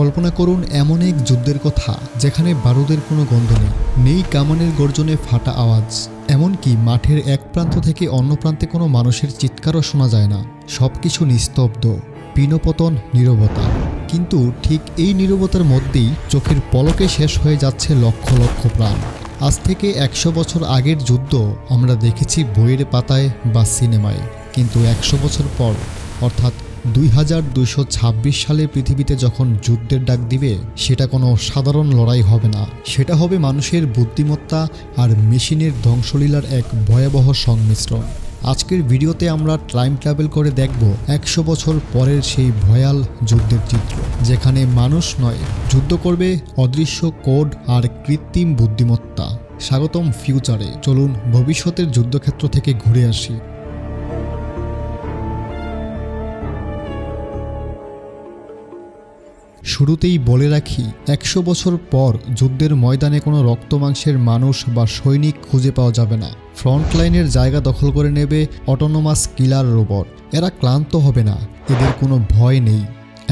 কল্পনা করুন এমন এক যুদ্ধের কথা, যেখানে বারুদের কোনো গন্ধ নেই। নেই কামানের গর্জনে ফাটা আওয়াজ। এমনকি মাঠের এক প্রান্ত থেকে অন্য প্রান্তে কোনো মানুষের চিৎকারও শোনা যায় না। সব কিছু নিস্তব্ধ, পিনপতন, নীরবতা। কিন্তু ঠিক এই নীরবতার মধ্যেই চোখের পলকে শেষ হয়ে যাচ্ছে লক্ষ লক্ষ প্রাণ। আজ থেকে একশো বছর আগের যুদ্ধ আমরা দেখেছি বইয়ের পাতায় বা সিনেমায়। কিন্তু একশো বছর পর, অর্থাৎ দুই হাজার দুইশো ছাব্বিশ সালে পৃথিবীতে যখন যুদ্ধের ডাক দিবে, সেটা কোনো সাধারণ লড়াই হবে না। সেটা হবে মানুষের বুদ্ধিমত্তা আর মেশিনের ধ্বংসলীলার এক ভয়াবহ সংমিশ্রণ। আজকের ভিডিওতে আমরা টাইম ট্রাভেল করে দেখব একশো বছর পরের সেই ভয়াল যুদ্ধের চিত্র, যেখানে মানুষ নয়, যুদ্ধ করবে অদৃশ্য কোড আর কৃত্রিম বুদ্ধিমত্তা। স্বাগতম ফিউচারে চলুন ভবিষ্যতের যুদ্ধক্ষেত্র থেকে ঘুরে আসি। শুরুতেই বলে রাখি, একশো বছর পর যুদ্ধের ময়দানে কোনো রক্তমাংসের মানুষ বা সৈনিক খুঁজে পাওয়া যাবে না। ফ্রন্টলাইনের জায়গা দখল করে নেবে অটোনোমাস কিলার রোবট। এরা ক্লান্ত হবে না, এদের কোনো ভয় নেই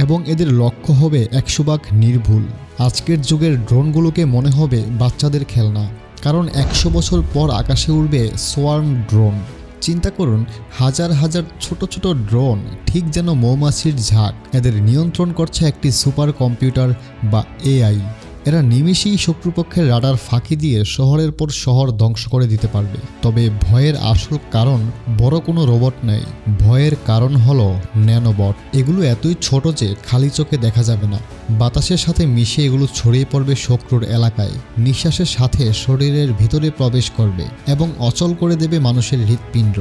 এবং এদের লক্ষ্য হবে একশো ভাগ নির্ভুল। আজকের যুগের ড্রোনগুলোকে মনে হবে বাচ্চাদের খেলনা, কারণ একশো বছর পর আকাশে উড়বে সোয়ার্ম ড্রোন। চিন্তা করুন, হাজার হাজার ছোট ছোট ড্রোন ঠিক যেন মৌমাছির ঝাঁক। এদের নিয়ন্ত্রণ করছে একটি সুপার কম্পিউটার বা এআই। এরা নিমিষেই শত্রুপক্ষের রাডার ফাঁকি দিয়ে শহরের পর শহর ধ্বংস করে দিতে পারবে। তবে ভয়ের আসল কারণ বড় কোনো রোবট নেই। ভয়ের কারণ হলো ন্যানোবট। এগুলো এতই ছোট যে খালি চোখে দেখা যাবে না। বাতাসের সাথে মিশে এগুলো ছড়িয়ে পড়বে শত্রুর এলাকায়। নিঃশ্বাসের সাথে শরীরের ভিতরে প্রবেশ করবে এবং অচল করে দেবে মানুষের হৃৎপিণ্ড।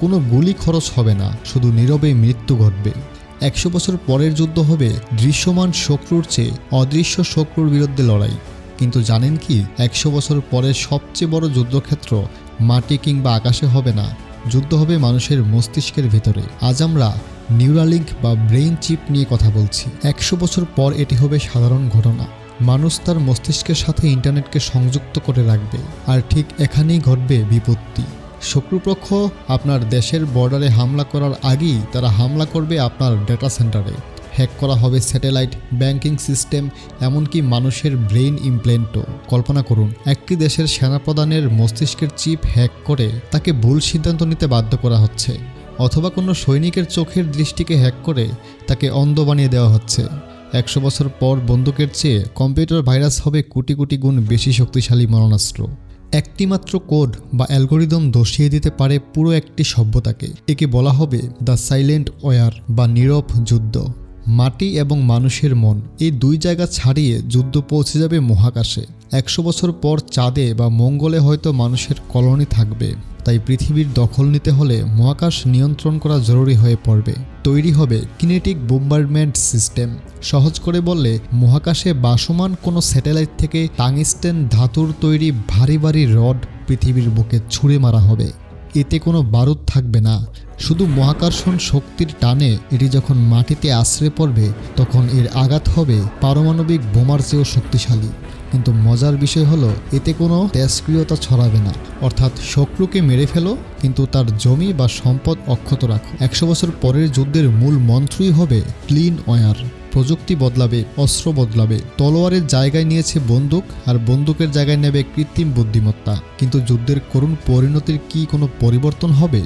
কোনো গুলি খরচ হবে না। শুধু নীরবে মৃত্যু ঘটবে। একশো বছর পরের যুদ্ধ হবে, দৃশ্যমান শত্রুর চেয়ে অদৃশ্য শত্রুর বিরুদ্ধে লড়াই। কিন্তু জানেন কি, একশো বছর পরের সবচেয়ে বড় যুদ্ধক্ষেত্র মাটি কিংবা আকাশে হবে না। যুদ্ধ হবে মানুষের মস্তিষ্কের ভেতরে। আজ আমরা নিউরালিঙ্ক বা ব্রেইন চিপ নিয়ে কথা বলছি। একশো বছর পর এটি হবে সাধারণ ঘটনা। মানুষ তার মস্তিষ্কের সাথে ইন্টারনেটকে সংযুক্ত করে রাখবে। আর ঠিক এখানেই ঘটবে বিপত্তি। শত্রুপক্ষ আপনার দেশের বর্ডারে হামলা করার আগেই তারা হামলা করবে আপনার ডেটা সেন্টারে। হ্যাক করা হবে স্যাটেলাইট ব্যাংকিং সিস্টেম, এমনকি মানুষের ব্রেইন ইমপ্লেন্টও। কল্পনা করুন, একটি দেশের সেনাপ্রধানের মস্তিষ্কের চিপ হ্যাক করে তাকে ভুল সিদ্ধান্ত নিতে বাধ্য করা হচ্ছে, অথবা কোনো সৈনিকের চোখের দৃষ্টিকে হ্যাক করে তাকে অন্ধ বানিয়ে দেওয়া হচ্ছে। একশো বছর পর বন্দুকের চেয়ে কম্পিউটার ভাইরাস হবে কোটি কোটি গুণ বেশি শক্তিশালী মরণাস্ত্র। একটিমাত্র কোড বা অ্যালগোরিদম ধসিয়ে দিতে পারে পুরো একটি সভ্যতাকে। একে বলা হবে দ্য সাইলেন্ট ওয়ার বা নীরব যুদ্ধ। মাটি এবং মানুষের মন, এই দুই জায়গা ছাড়িয়ে যুদ্ধ পৌঁছে যাবে মহাকাশে। একশো বছর পর চাঁদে বা মঙ্গলে হয়তো মানুষের কলোনি থাকবে। তাই পৃথিবীর দখল নিতে হলে মহাকাশ নিয়ন্ত্রণ করা জরুরি হয়ে পড়বে। তৈরি হবে কিনেটিক বোম্বার্ডমেন্ট সিস্টেম। সহজ করে বললে, মহাকাশে বাসমান কোনো স্যাটেলাইট থেকে টাংস্টেন ধাতুর তৈরি ভারী ভারী রড পৃথিবীর বুকে ছুঁড়ে মারা হবে। এতে কোনো বারুদ থাকবে না। শুধু মহাকর্ষণ শক্তির টানে এটি যখন মাটিতে আশ্রে পড়বে, তখন এর আঘাত হবে পারমাণবিক বোমার চেয়েও শক্তিশালী। কিন্তু মজার বিষয় হলো, এতে কোনো তেজক্রিয়তা ছড়াবে না। অর্থাৎ শত্রুকে মেরে ফেলো, কিন্তু তার জমি বা সম্পদ অক্ষত রাখো। একশো বছর পরের যুদ্ধের মূল মন্ত্রই হবে ক্লিন ওয়ার। প্রযুক্তি বদলাবে, অস্ত্র বদলাবে, তলোয়ারের জায়গায় নিয়েছে বন্দুক, আর বন্দুকের জায়গায় নেবে কৃত্রিম বুদ্ধিমত্তা। কিন্তু যুদ্ধের করুণ পরিণতির কি কোনো পরিবর্তন হবে?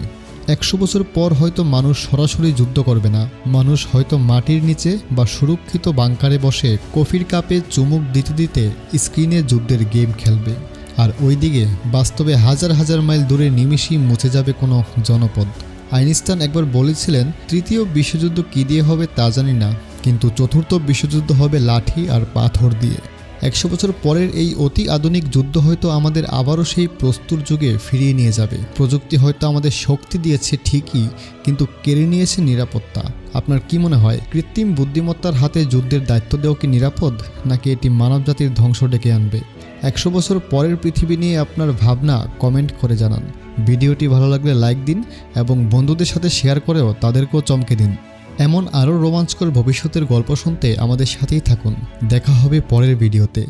একশো বছর পর হয়তো মানুষ সরাসরি যুদ্ধ করবে না। মানুষ হয়তো মাটির নিচে বা সুরক্ষিত বাংকারে বসে কফির কাপে চুমুক দিতে দিতে স্ক্রিনে যুদ্ধের গেম খেলবে। আর ওইদিকে বাস্তবে হাজার হাজার মাইল দূরে নিমিষেই মুছে যাবে কোনো জনপদ। আইনস্টাইন একবার বলেছিলেন, তৃতীয় বিশ্বযুদ্ধ কী দিয়ে হবে তা জানি না, কিন্তু চতুর্থ বিশ্বযুদ্ধ হবে লাঠি আর পাথর দিয়ে। একশো বছর পরের এই অতি আধুনিক যুদ্ধ হয়তো আমাদের আবারও সেই প্রস্তুর যুগে ফিরিয়ে নিয়ে যাবে। প্রযুক্তি হয়তো আমাদের শক্তি দিয়েছে ঠিকই, কিন্তু কেড়ে নিয়েছে নিরাপত্তা। আপনার কি মনে হয়, কৃত্রিম বুদ্ধিমত্তার হাতে যুদ্ধের দায়িত্ব দেওয়া কি নিরাপদ, নাকি এটি মানবজাতির ধ্বংস ডেকে আনবে? একশো বছর পরের পৃথিবী নিয়ে আপনার ভাবনা কমেন্ট করে জানান। ভিডিওটি ভালো লাগলে লাইক দিন এবং বন্ধুদের সাথে শেয়ার করেও তাদেরকেও চমকে দিন। এমন আরও রোমাঞ্চকর ভবিষ্যতের গল্প শুনতে আমাদের সাথেই থাকুন। দেখা হবে পরের ভিডিওতে।